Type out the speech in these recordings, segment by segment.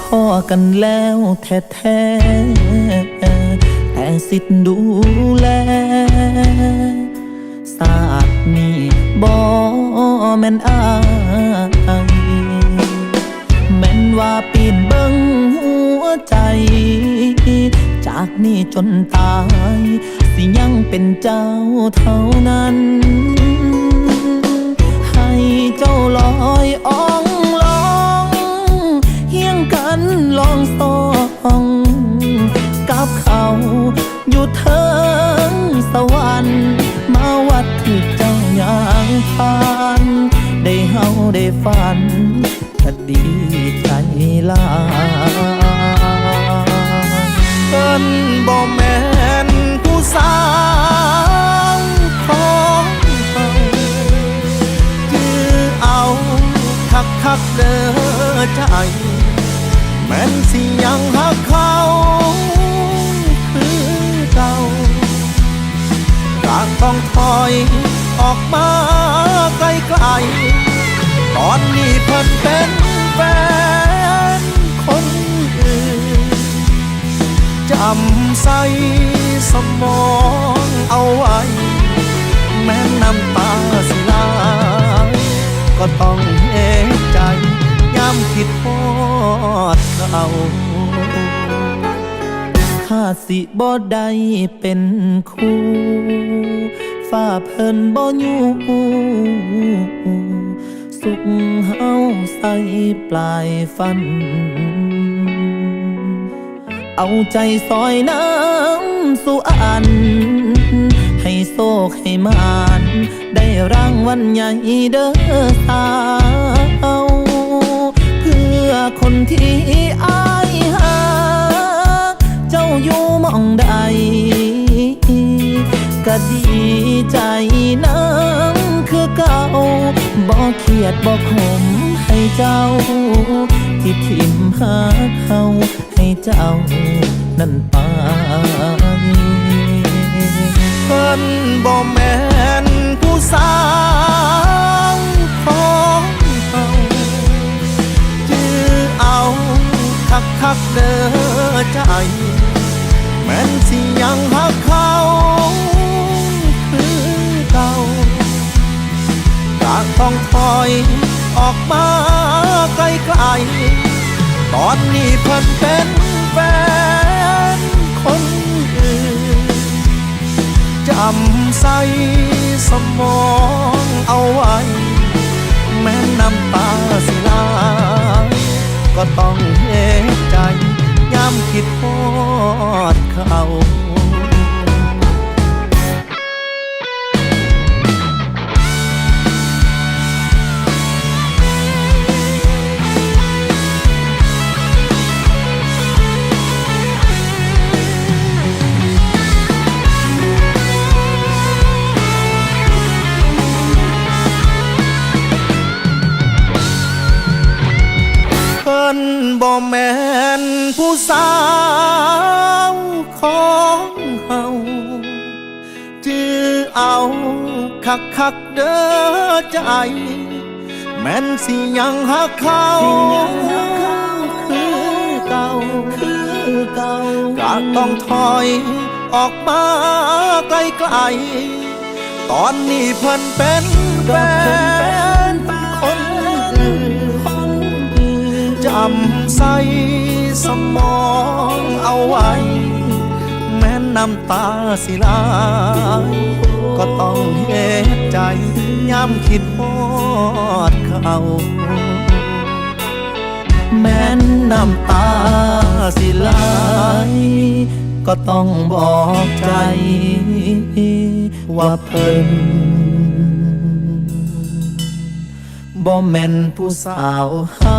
พ่อกันแล้วแท้แท้แต่สิทธิ์ดูแลศาสตร์นี้บ่แม่นอายแม่นว่าปีนเบิ่งหัวใจ จากนี้จนตาย สิยังเป็นเจ้าเท่านั้น ให้เจ้าลอยอ่องลอง ทิงสวรรค์มาวัดที่เจ้าอย่างผ่าน ได้เฮาได้ฝันก็ดีใจลาเพิ่นบ่แม่นผู้สาวของเฮาจือเอาคักคักเด้อใจ แม่นสิยังหักเขา ออย ออกมาไกลๆตอนนี้เพิ่นเป็นแฟนคนอื่นจำใส่สมองเอาไว้ แม้น้ำตาสิไหลก็ต้องเห็นใจย้ำคิดทอดเขาข้าสิบ่ได้เป็นคู่ ฝ้าเพิ่นบ่อยู่สุขเฮาใส่ปลายฟัน เอาใจซอยน้ำสู่อัน ให้โซกให้มาน ได้รางวัลใหญ่เด้อสาวเพื่อคนที่อายหา เจ้าอยู่มองใด ก็ดีใจน้ำคือเก่าบ่เครียดบ่ขมให้เจ้า ที่ทิมหาเขาให้เจ้านั่นไปเพิ่นบ่แม่นผู้สาวของเฮาจือเอาคักคักเด้อใจ แม่นสิยังหักเขา ออยออกมาไกลๆตอนนี้เพิ่นเป็นแฟนคนอื่นจำใส่สมองเอาไว้ แม้น้ำตาสิไหลก็ต้องเห็นใจย้ำคิดทอดเขา คักคักเด้อใจ แม่นสิยังหักเขาคือเก่าคือเก่าก็ต้องถอยออกมาไกลๆตอนนี้เพิ่นเป็นแฟนคนอื่นจำใส่สมองเอาไว้ แม้น้ำตาสิไหล ก็ต้องเห็นใจย้ำคิดฮอดเขาแม้นน้ำตาสิไหลก็ต้องบอกใจ ว่าเพิ่นบ่แม่นผู้สาวเฮา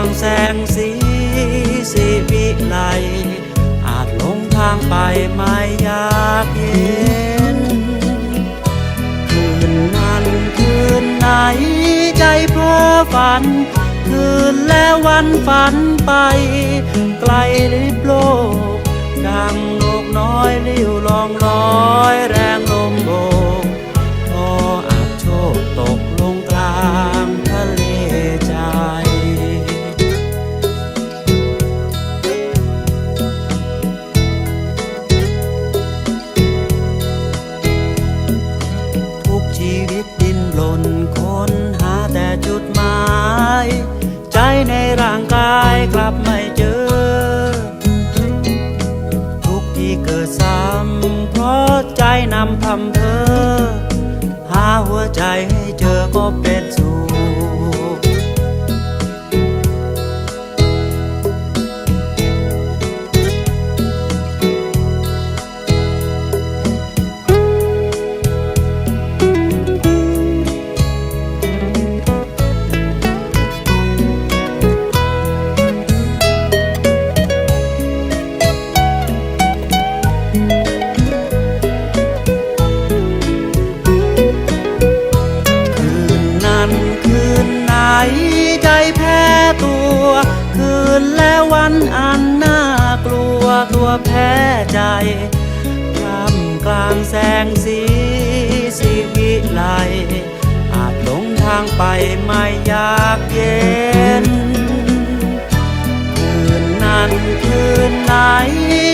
างแสงสีสีวิไลอาจหลงทางไปไม่อยากเห็น คืนนั้นคืนไหนใจเพ้อฝัน คืนแล้ววันฝันไป ไกลลิบโลก ดังนกน้อยลิ้วลองลอยแรงลมโบกพออาจโชคตก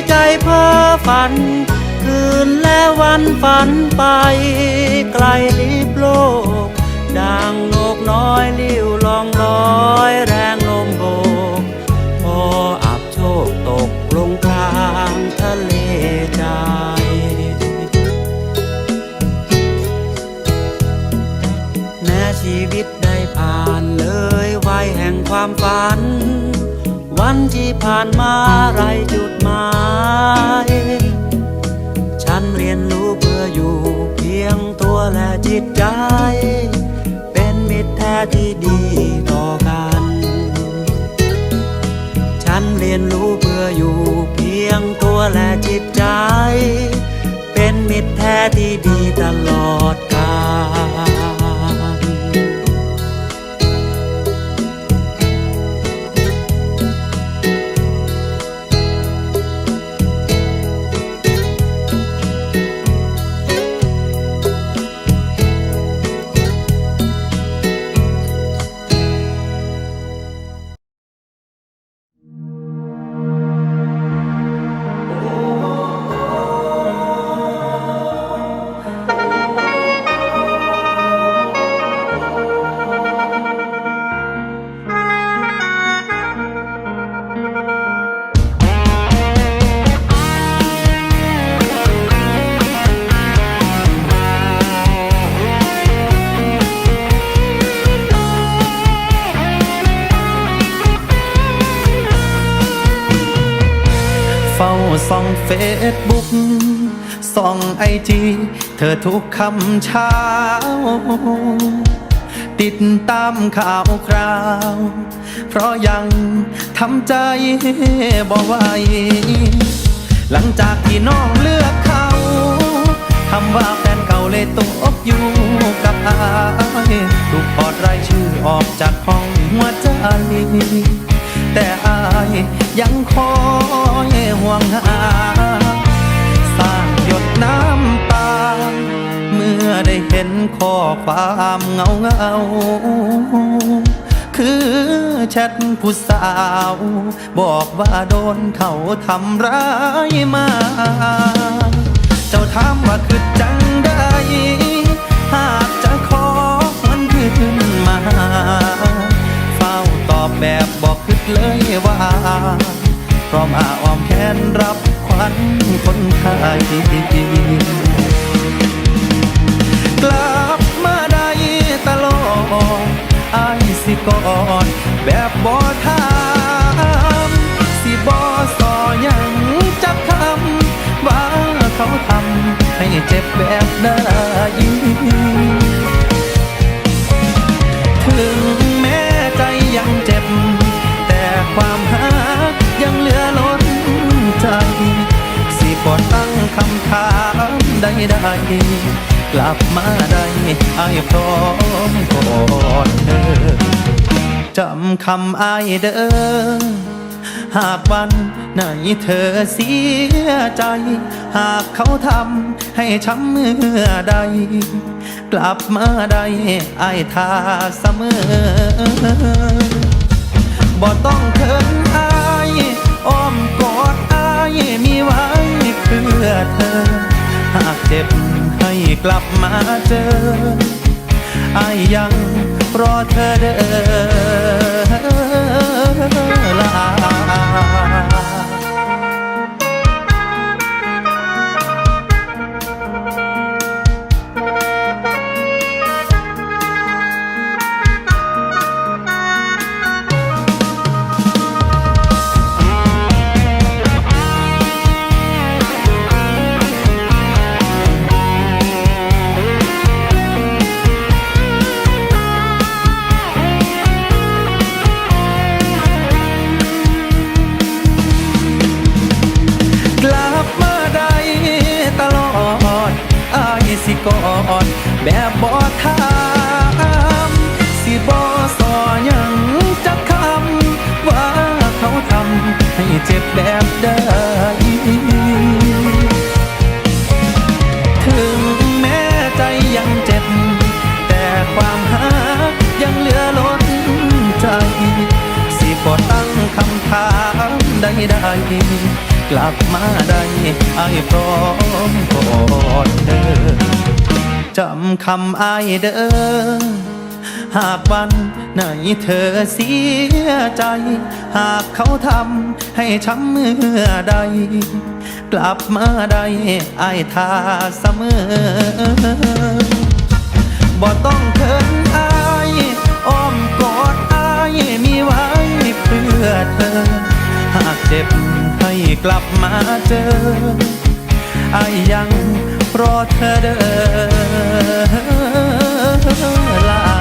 ใจเพ้อฝัน คืนแล้ววันฝันไป ไกลลิบโลกดังนกน้อยลิ้วลองลอยแรงลมโบกพออับโชคตกลงกลางทะเลใจแม้ชีวิตได้ผ่านเลยวัยแห่งความฝัน ที่ผ่านมาไรจุดหมาย ส่องเฟซบุ๊กส่องไอจีเธอทุกคำเช้า ติดตามข่าวคราว เพราะยังทำใจบ่ไหวหลังจากที่น้องเลือกเขาคำว่าแฟนเก่าเลยตกอยู่กับอายถูกปอดรายชื่อออกจากห้องหัวใจแต่อายยังคอย ความเงาเงา คือแชทผู้สาว บอกว่าโดนเขาทำร้ายมา เจ้าถามว่าคือจังได้ หากจะขอมันขึ้นมา เฝ้าตอบแบบบอกคิดเลยว่าพราะมาอ้อมแขนรับขวัญคนไทย กอดแบบบ่ถามสิบ่สอยังจับคำว่าเขาทำให้เจ็บแบบได้ถึงแม้ใจยังเจ็บ แต่ความหักยังเหลือล้นใจ สิบ่ตั้งคำถามใดๆกลับมาได้ไอ้ายพร้อมกอดเธอ จำคำอายเด้อ หากวันไหนเธอเสียใจ หากเขาทำให้ช้ำเมื่อใด กลับมาได้อายทาเสมอ บ่ต้องเคินอายอ้อมกอดอายมีไว้เพื่อเธอ หากเจ็บให้กลับมาเจอ อายยังรอเธอเด้อลา สิกอดแบบบ่ถามสิบ่สอยังจักคำว่าเขาทำให้เจ็บแบบได้ถึงแม้ใจยังเจ็บ แต่ความหักยังเหลือล้นใจ สิบ่ตั้งคำถามใดๆ กลับมาได้ไอ้พร้อมกอดเธอจำคำไอเด้อหากวันไหนเธอเสียใจ หากเขาทำให้ช้ำเมื่อใด กลับมาได้ไอายทาเสมอบ่ต้องเคินอายอ้อมกอดอายมีไว้เพื่อเธอ หากเจ็บ ให้กลับมาเจอไอยังรอเธอเดินลา